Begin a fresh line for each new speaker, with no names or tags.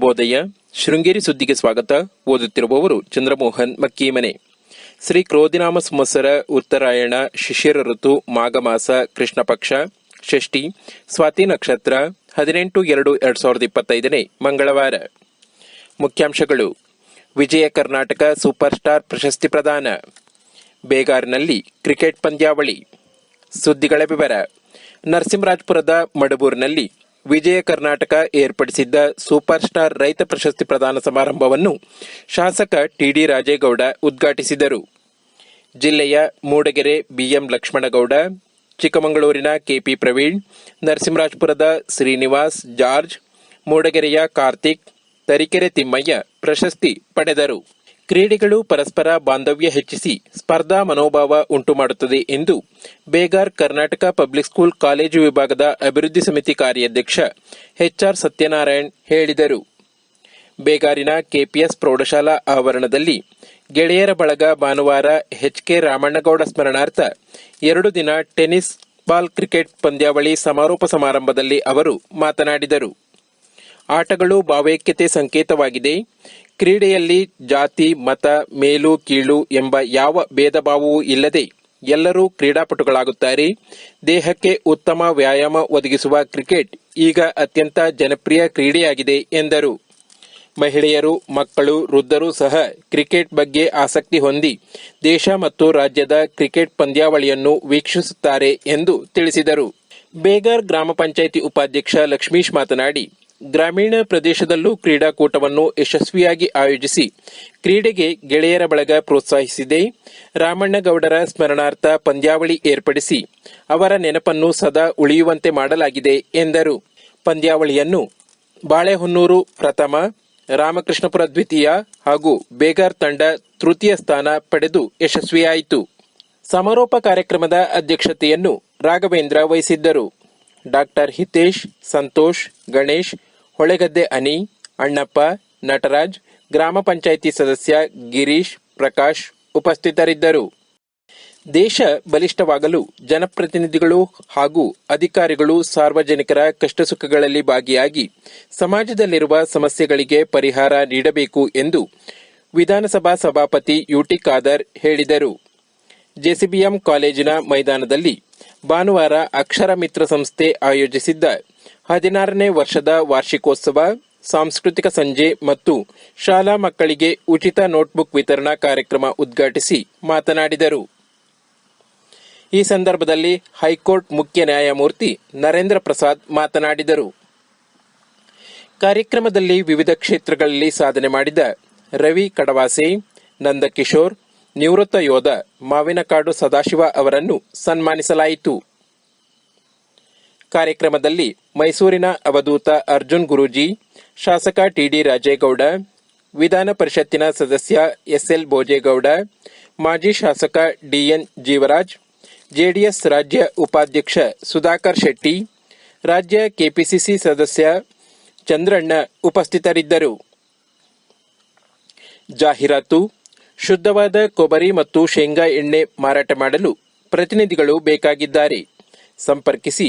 ಶುಭೋದಯ ಶೃಂಗೇರಿ ಸುದ್ದಿಗೆ ಸ್ವಾಗತ. ಓದುತ್ತಿರುವವರು ಚಂದ್ರಮೋಹನ್ ಮಕ್ಕೀಮನೆ. ಶ್ರೀ ಕ್ರೋಧಿನಾಮ ಸಂವತ್ಸರ ಉತ್ತರಾಯಣ, ಶಿಶಿರ ಋತು ಮಾಘಮಾಸ ಕೃಷ್ಣ ಪಕ್ಷ, ಷಷ್ಠಿ, ಸ್ವಾತಿ ನಕ್ಷತ್ರ, ಹದಿನೆಂಟು ಎರಡು ಎರಡ್ ಸಾವಿರದ ಇಪ್ಪತ್ತೈದನೇ ಮಂಗಳವಾರ. ಮುಖ್ಯಾಂಶಗಳು. ವಿಜಯ ಕರ್ನಾಟಕ ಸೂಪರ್ ಸ್ಟಾರ್ ಪ್ರಶಸ್ತಿ ಪ್ರದಾನ. ಬೇಗಾರ್ನಲ್ಲಿ ಕ್ರಿಕೆಟ್ ಪಂದ್ಯಾವಳಿ. ಸುದ್ದಿಗಳ ವಿವರ. ನರಸಿಂಹರಾಜ್ಪುರದ ಮಡಬೂರಿನಲ್ಲಿ ವಿಜಯ ಕರ್ನಾಟಕ ಏರ್ಪಡಿಸಿದ್ದ ಸೂಪರ್ ಸ್ಟಾರ್ ರೈತ ಪ್ರಶಸ್ತಿ ಪ್ರದಾನ ಸಮಾರಂಭವನ್ನು ಶಾಸಕ ಟಿಡಿ ರಾಜೇಗೌಡ ಉದ್ಘಾಟಿಸಿದರು. ಜಿಲ್ಲೆಯ ಮೂಡಗೆರೆ ಬಿಎಂ ಲಕ್ಷ್ಮಣಗೌಡ, ಚಿಕ್ಕಮಗಳೂರಿನ ಕೆಪಿ ಪ್ರವೀಣ್, ನರಸಿಂಹರಾಜಪುರದ ಶ್ರೀನಿವಾಸ್, ಜಾರ್ಜ್, ಮೂಡಗೆರೆಯ ಕಾರ್ತಿಕ್, ತರೀಕೆರೆ ತಿಮ್ಮಯ್ಯ ಪ್ರಶಸ್ತಿ ಪಡೆದರು. ಕ್ರೀಡೆಗಳು ಪರಸ್ಪರ ಬಾಂಧವ್ಯ ಹೆಚ್ಚಿಸಿ ಸ್ಪರ್ಧಾ ಮನೋಭಾವ ಉಂಟುಮಾಡುತ್ತದೆ ಎಂದು Begar Karnataka public school college ವಿಭಾಗದ ಅಭಿವೃದ್ಧಿ ಸಮಿತಿ ಕಾರ್ಯಾಧ್ಯಕ್ಷ ಎಚ್ಆರ್ ಸತ್ಯನಾರಾಯಣ್ ಹೇಳಿದರು. ಬೇಗಾರಿನ ಕೆಪಿಎಸ್ ಪ್ರೌಢಶಾಲಾ ಆವರಣದಲ್ಲಿ ಗೆಳೆಯರ ಬಳಗ ಭಾನುವಾರ ಎಚ್ಕೆ ರಾಮಣ್ಣಗೌಡ ಸ್ಮರಣಾರ್ಥ ಎರಡು ದಿನ ಟೆನಿಸ್, ಬಾಲ್ ಕ್ರಿಕೆಟ್ ಪಂದ್ಯಾವಳಿ ಸಮಾರೋಪ ಸಮಾರಂಭದಲ್ಲಿ ಅವರು ಮಾತನಾಡಿದರು. ಆಟಗಳು ಭಾವೈಕ್ಯತೆ ಸಂಕೇತವಾಗಿದೆ. ಕ್ರೀಡೆಯಲ್ಲಿ ಜಾತಿ, ಮತ, ಮೇಲು, ಕೀಳು ಎಂಬ ಯಾವ ಭೇದ ಭಾವವೂ ಇಲ್ಲದೆ ಎಲ್ಲರೂ ಕ್ರೀಡಾಪಟುಗಳಾಗುತ್ತಾರೆ. ದೇಹಕ್ಕೆ ಉತ್ತಮ ವ್ಯಾಯಾಮ ಒದಗಿಸುವ ಕ್ರಿಕೆಟ್ ಈಗ ಅತ್ಯಂತ ಜನಪ್ರಿಯ ಕ್ರೀಡೆಯಾಗಿದೆ ಎಂದರು. ಮಹಿಳೆಯರು, ಮಕ್ಕಳು, ವೃದ್ಧರು ಸಹ ಕ್ರಿಕೆಟ್ ಬಗ್ಗೆ ಆಸಕ್ತಿ ಹೊಂದಿ ದೇಶ ಮತ್ತು ರಾಜ್ಯದ ಕ್ರಿಕೆಟ್ ಪಂದ್ಯಾವಳಿಯನ್ನು ವೀಕ್ಷಿಸುತ್ತಾರೆ ಎಂದು ತಿಳಿಸಿದರು. ಬೇಗರ್ ಗ್ರಾಮ ಪಂಚಾಯಿತಿ ಉಪಾಧ್ಯಕ್ಷ ಲಕ್ಷ್ಮೀಶ್ ಮಾತನಾಡಿ ಗ್ರಾಮೀಣ ಪ್ರದೇಶದಲ್ಲೂ ಕ್ರೀಡಾಕೂಟವನ್ನು ಯಶಸ್ವಿಯಾಗಿ ಆಯೋಜಿಸಿ ಕ್ರೀಡೆಗೆ ಗೆಳೆಯರ ಬಳಗ ಪ್ರೋತ್ಸಾಹಿಸಿದೆ. ರಾಮಣ್ಣಗೌಡರ ಸ್ಮರಣಾರ್ಥ ಪಂದ್ಯಾವಳಿ ಏರ್ಪಡಿಸಿ ಅವರ ನೆನಪನ್ನು ಸದಾ ಉಳಿಯುವಂತೆ ಮಾಡಲಾಗಿದೆ ಎಂದರು. ಪಂದ್ಯಾವಳಿಯನ್ನು ಬಾಳೆಹೊನ್ನೂರು, ಪ್ರಥಮ, ರಾಮಕೃಷ್ಣಪುರ ದ್ವಿತೀಯ ಹಾಗೂ ಬೇಗಾರ್ ತಂಡ ತೃತೀಯ ಸ್ಥಾನ ಪಡೆದು ಯಶಸ್ವಿಯಾಯಿತು. ಸಮಾರೋಪ ಕಾರ್ಯಕ್ರಮದ ಅಧ್ಯಕ್ಷತೆಯನ್ನು ರಾಘವೇಂದ್ರ ವಹಿಸಿದ್ದರು. ಡಾಕ್ಟರ್ ಹಿತೇಶ್, ಸಂತೋಷ್, ಗಣೇಶ್ ಹೊಳೆಗದ್ದೆ ಅನಿ, ಅಣ್ಣಪ್ಪ, ನಟರಾಜ್, ಗ್ರಾಮ ಪಂಚಾಯಿತಿ ಸದಸ್ಯ ಗಿರೀಶ್, ಪ್ರಕಾಶ್ ಉಪಸ್ಥಿತರಿದ್ದರು. ದೇಶ ಬಲಿಷ್ಠವಾಗಲು ಜನಪ್ರತಿನಿಧಿಗಳು ಹಾಗೂ ಅಧಿಕಾರಿಗಳು ಸಾರ್ವಜನಿಕರ ಕಷ್ಟಸುಖಗಳಲ್ಲಿ ಭಾಗಿಯಾಗಿ ಸಮಾಜದಲ್ಲಿರುವ ಸಮಸ್ಯೆಗಳಿಗೆ ಪರಿಹಾರ ನೀಡಬೇಕು ಎಂದು ವಿಧಾನಸಭಾ ಸಭಾಪತಿ ಯುಟಿ ಖಾದರ್ ಹೇಳಿದರು. ಜೆಸಿಬಿಎಂ ಕಾಲೇಜಿನ ಮೈದಾನದಲ್ಲಿ ಭಾನುವಾರ ಅಕ್ಷರ ಮಿತ್ರ ಸಂಸ್ಥೆ ಆಯೋಜಿಸಿದ್ದ ಹದಿನಾರನೇ ವರ್ಷದ ವಾರ್ಷಿಕೋತ್ಸವ, ಸಾಂಸ್ಕೃತಿಕ ಸಂಜೆ ಮತ್ತು ಶಾಲಾ ಮಕ್ಕಳಿಗೆ ಉಚಿತ ನೋಟ್ಬುಕ್ ವಿತರಣಾ ಕಾರ್ಯಕ್ರಮ ಉದ್ಘಾಟಿಸಿ ಮಾತನಾಡಿದರು. ಈ ಸಂದರ್ಭದಲ್ಲಿ ಹೈಕೋರ್ಟ್ ಮುಖ್ಯ ನ್ಯಾಯಮೂರ್ತಿ ನರೇಂದ್ರ ಪ್ರಸಾದ್ ಮಾತನಾಡಿದರು. ಕಾರ್ಯಕ್ರಮದಲ್ಲಿ ವಿವಿಧ ಕ್ಷೇತ್ರಗಳಲ್ಲಿ ಸಾಧನೆ ಮಾಡಿದ ರವಿ ಕಡವಾಸೆ, ನಂದಕಿಶೋರ್, ನಿವೃತ್ತ ಯೋಧ ಮಾವಿನಕಾಡು ಸದಾಶಿವ ಅವರನ್ನು ಸನ್ಮಾನಿಸಲಾಯಿತು. ಕಾರ್ಯಕ್ರಮದಲ್ಲಿ ಮೈಸೂರಿನ ಅವಧೂತ ಅರ್ಜುನ್ ಗುರೂಜಿ, ಶಾಸಕ ಟಿಡಿ ರಾಜೇಗೌಡ, ವಿಧಾನ ಪರಿಷತ್ತಿನ ಸದಸ್ಯ ಎಸ್ಎಲ್ ಭೋಜೇಗೌಡ, ಮಾಜಿ ಶಾಸಕ ಡಿಎನ್ ಜೀವರಾಜ್, ಜೆಡಿಎಸ್ ರಾಜ್ಯ ಉಪಾಧ್ಯಕ್ಷ ಸುಧಾಕರ್ ಶೆಟ್ಟಿ, ರಾಜ್ಯ ಕೆಪಿಸಿಸಿ ಸದಸ್ಯ ಚಂದ್ರಣ್ಣ ಉಪಸ್ಥಿತರಿದ್ದರು. ಜಾಹೀರಾತು, ಶುದ್ಧವಾದ ಕೊಬ್ಬರಿ ಮತ್ತು ಶೇಂಗಾ ಎಣ್ಣೆ ಮಾರಾಟ ಮಾಡಲು ಪ್ರತಿನಿಧಿಗಳು ಬೇಕಾಗಿದ್ದಾರೆ. ಸಂಪರ್ಕಿಸಿ